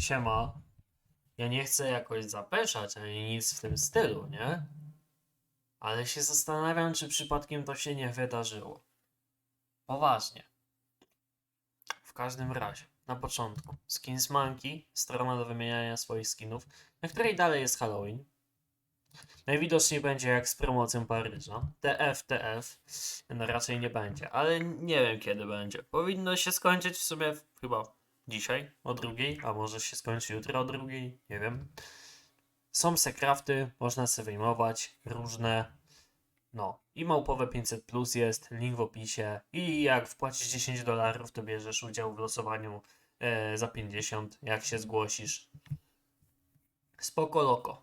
siema. Ja nie chcę jakoś zapeszać ani nic w tym stylu, nie? Ale się zastanawiam, czy przypadkiem to się nie wydarzyło. Poważnie. W każdym razie, na początku, Skins Monkey, strona do wymieniania swoich skinów, na której dalej jest Halloween. Najwidoczniej będzie jak z promocją Paryża. TF, TF. No raczej nie będzie, ale nie wiem kiedy będzie. Powinno się skończyć w sumie chyba dzisiaj o drugiej, a może się skończy jutro o drugiej, nie wiem. Są se crafty, można se wyjmować, różne. No, i małpowe 500 plus jest, link w opisie. I jak wpłacisz 10 dolarów, to bierzesz udział w losowaniu e, za 50, jak się zgłosisz. Spoko loko.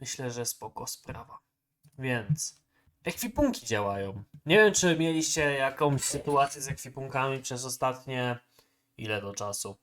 Myślę, że spoko sprawa. Więc ekwipunki działają. Nie wiem, czy mieliście jakąś sytuację z ekwipunkami przez ostatnie ile do czasu?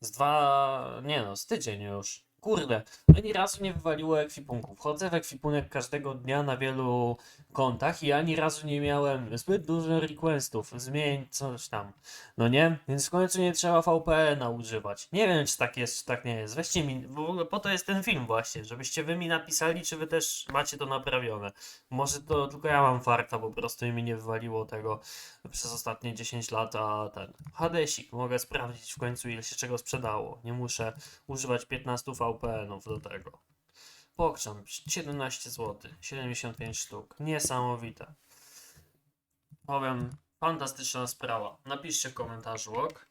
Z dwa, nie no, z tydzień już. Kurde, ani razu nie wywaliło ekwipunku. Wchodzę w ekwipunek każdego dnia na wielu kontach i ani razu nie miałem zbyt dużo requestów. Zmień coś tam. No nie? Więc w końcu nie trzeba VPN-a używać. Nie wiem, czy tak jest, czy tak nie jest. Weźcie mi, w ogóle po to jest ten film właśnie, żebyście wy mi napisali, czy wy też macie to naprawione. Może to tylko ja mam farta, po prostu i mi nie wywaliło tego przez ostatnie 10 lat, a ten Hadesik, mogę sprawdzić w końcu ile się czego sprzedało. Nie muszę używać 15 VPN-ów do tego. Pokrzam, 17 zł, 75 sztuk. Niesamowite. Powiem, fantastyczna sprawa. Napiszcie w komentarzu, ok?